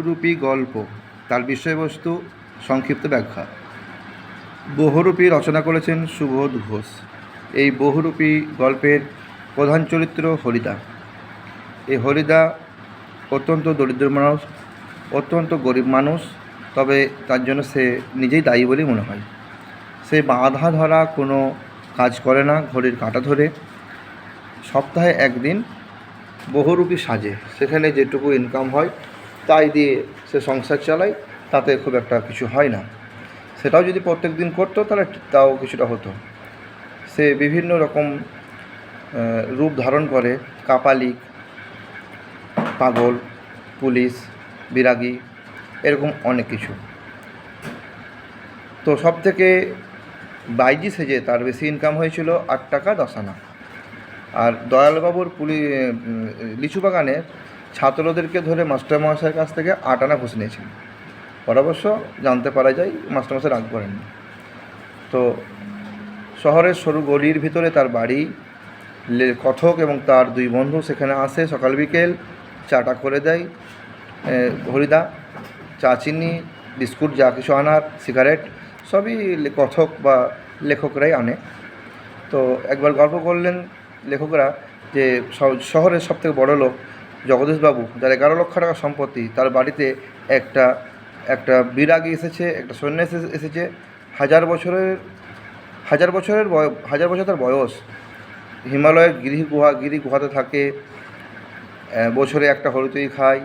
বহুরূপী গল্প, তার বিষয়বস্তু সংক্ষিপ্ত ব্যাখ্যা। বহুরূপী রচনা করেছেন সুবোধ ঘোষ। এই বহুরূপী গল্পের প্রধান চরিত্র হরিদা। এই হরিদা অত্যন্ত দরিদ্র মানুষ, অত্যন্ত গরিব মানুষ, তবে তার জন্য সে নিজেই দায়ী বলেই মনে হয়। সে বাঁধা ধরা কোনো কাজ করে না ঘড়ির কাঁটা ধরে। সপ্তাহে একদিন বহুরূপী সাজে, সেখানে যেটুকু ইনকাম হয় তাই দিয়ে সে সংসার চালায়, তাতে খুব একটা কিছু হয় না। সেটাও যদি প্রত্যেক দিন করতো, তাহলে তাও কিছুটা হতো। সে বিভিন্ন রকম রূপ ধারণ করে। কাপালিক পাগল, পুলিশ, বিরাগী, এরকম অনেক কিছু। তো সব থেকে বাইজি সেজে তার বেশি ইনকাম হয়েছিল আট টাকা দশ আনা। আর দয়ালবাবুর পুলি লিচু বাগানে ছাত্রদেরকে ধরে মাস্টারমশাইয়ের কাছ থেকে আট আনা ঘুষ নিয়েছিল। পরে অবশ্য জানতে পারা যায় মাস্টারমশাই রাগ করেননি তো শহরের সরু গলির ভিতরে তার বাড়ি কথক এবং তার দুই বন্ধু সেখানে আসে, সকাল বিকেল চাটা করে দেয় হরিদা, চা চিনি, বিস্কুট, যা কিছু আনার, সিগারেট, সবই কথক বা লেখকরাই আনে। তো একবার গল্প করলেন লেখকরা যে শহরের সবথেকে বড় লোক জগদীশবাবু, যার এগারো লক্ষ টাকা সম্পত্তি, তার বাড়িতে একটা একটা বিরাগী এসেছে, একটা সন্ন্যাসী এসে- এসেছে। হাজার বছরের হাজার বছরের বয়- হাজার বছর তার বয়স। হিমালয়ের গিরি গুহা, গিরি গুহাতে থাকে বছরে একটা হরিতই খায়।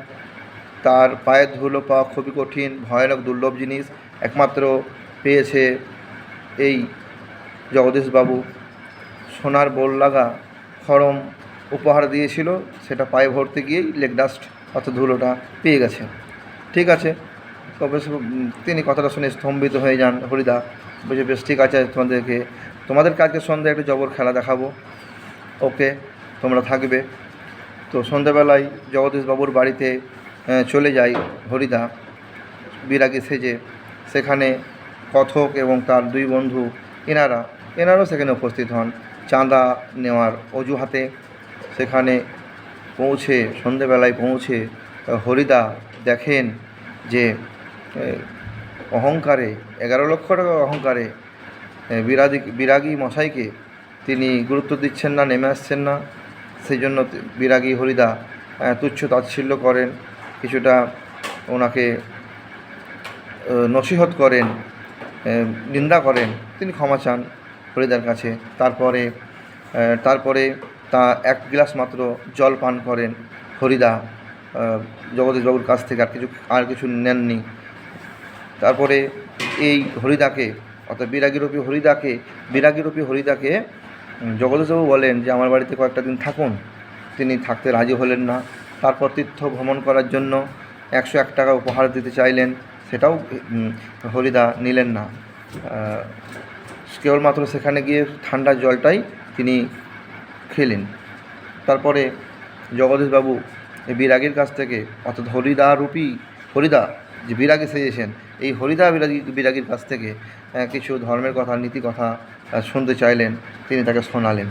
তার পায়ের ধুলো পাওয়া খুবই কঠিন, ভয়ানক, দুর্লভ জিনিস। একমাত্র পেয়েছে এই জগদীশবাবু। সোনার বোল লাগা খরম উপহার দিয়েছিল, সেটা পায়ে ভরতে গিয়েই লেগ ডাস্ট অর্থাৎ ধুলোটা পেয়ে গেছে ঠিক আছে? তবে তিনি কথাটা শুনে স্তম্ভিত হয়ে যান। হরিদা বলছে, বেশ, ঠিক আছে, তোমাদেরকে তোমাদেরকে আজকে সন্ধ্যায় একটা জবর খেলা দেখাবো। ওকে, তোমরা থাকবে। তো সন্ধ্যাবেলায় জগদীশবাবুর বাড়িতে চলে যায় হরিদা বিরাগী সেজে। সেখানে কথক এবং তার দুই বন্ধু, এনারা, এনারাও সেখানে উপস্থিত হন। চাঁদা নেওয়ার অজুহাতে। সেখানে পৌঁছে, সন্ধেবেলায় পৌঁছে হরিদা দেখেন যে অহংকারে, এগারো লক্ষ টাকা অহংকারে বিরাদি, বিরাগী মশাইকে তিনি গুরুত্ব দিচ্ছেন না, নেমে আসছেন না। সেই জন্য বিরাগী হরিদা তুচ্ছ তাচ্ছিল্য করেন। কিছুটা ওনাকে নসিহত করেন নিন্দা করেন। তিনি ক্ষমা চান হরিদার কাছে। তারপরে তারপরে তা এক গ্লাস মাত্র জল পান করেন হরিদা জগদীশবাবুর কাছ থেকে আর কিছু আর কিছু নেননি। তারপরে এই হরিদাকে, অর্থাৎ বিরাগীরূপী হরিদাকে বিরাগীরূপী হরিদাকে জগদীশবাবু বলেন যে, আমার বাড়িতে কয়েকটা দিন থাকুন। তিনি থাকতে রাজি হলেন না। তারপর তীর্থ ভ্রমণ করার জন্য একশো এক টাকা উপহার দিতে চাইলেন। সেটাও হরিদা নিলেন না। কেবলমাত্র সেখানে গিয়ে ঠান্ডা জলটাই তিনি খেলেন। তারপরে জগদীশবাবু এই বিরাগীর কাছ থেকে অর্থাৎ হরিদা রূপী, হরিদা, যে বিরাগী সেজেছেন এই হরিদা বিরাগী, বিরাগীর কাছ থেকে কিছু ধর্মের কথা, নীতি কথা শুনতে চাইলেন, তিনি তাকে শোনালেন।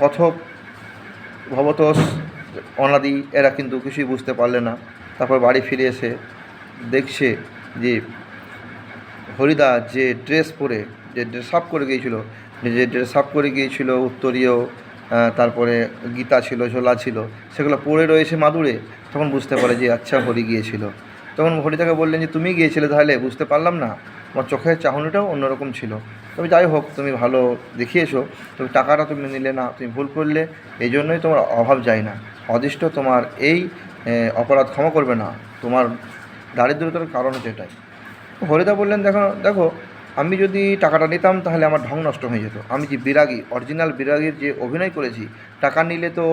কথক, ভবতোষ, অনাদি, এরা কিন্তু কিছুই বুঝতে পারলে না। তারপর বাড়ি ফিরে এসে দেখছে যে হরিদা যে ড্রেস পরে, যে ড্রেস আপ করে গিয়েছিল, যে ড্রেস আপ করে গিয়েছিল উত্তরীয় তারপরে গীতা ছিল, ঝোলা ছিল, সেগুলো পড়ে রয়েছে মাদুরে, তখন বুঝতে পারে যে আচ্ছা হরি গিয়েছিল। তখন হরিদাকে বললেন যে, তুমি গিয়েছিলে তাহলে? বুঝতে পারলাম না। তোমার চোখের চাহনিটাও অন্যরকম ছিল। তবে যাই হোক, তুমি ভালো দেখিয়েছো। তবে টাকাটা তুমি নিলে না, তুমি ভুল করলে। এই জন্যই তোমার অভাব যায় না। অদিষ্ট তোমার এই অপরাধ ক্ষমা করবে না। তোমার দারিদ্রতার কারণ হচ্ছে এটাই। হরিদা বললেন, দেখো দেখো আমি যদি টাকাটা নিতাম, তাহলে আমার ঢং নষ্ট হয়ে যেত। আমি যে বিরাগী অরিজিনাল বিরাগীর যে অভিনয় করেছি, টাকা নিলে তো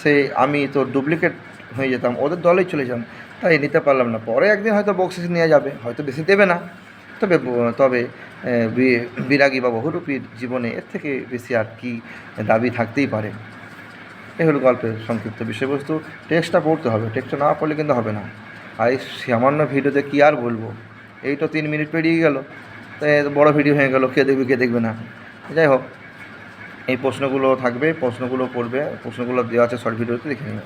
সে, আমি তো ডুপ্লিকেট হয়ে যেতাম, ওদের দলেই চলে যেতাম, তাই নিতে পারলাম না। পরে একদিন হয়তো বক্সিস নিয়ে যাবে, হয়তো বেশি দেবে না। তবে তবে বিরাগী বা বহুরূপীর জীবনে এর থেকে বেশি আর কি দাবি থাকতেই পারে। এই হলো গল্পের সংক্ষিপ্ত বিষয়বস্তু। টেক্সটটা পড়তে হবে, টেক্সটটা না পড়লে কিন্তু হবে না। আর সামান্য ভিডিওতে কী আর বলব? এই তো তিন মিনিট পেরিয়ে গেল। এত বড় ভিডিও হয়ে গেল, কে দেখবে কে দেখবে না। যাই হোক, এই প্রশ্নগুলো থাকবে, প্রশ্নগুলো করবে, প্রশ্নগুলো দেওয়া আছে শর্ট ভিডিওতে দেখে নেবে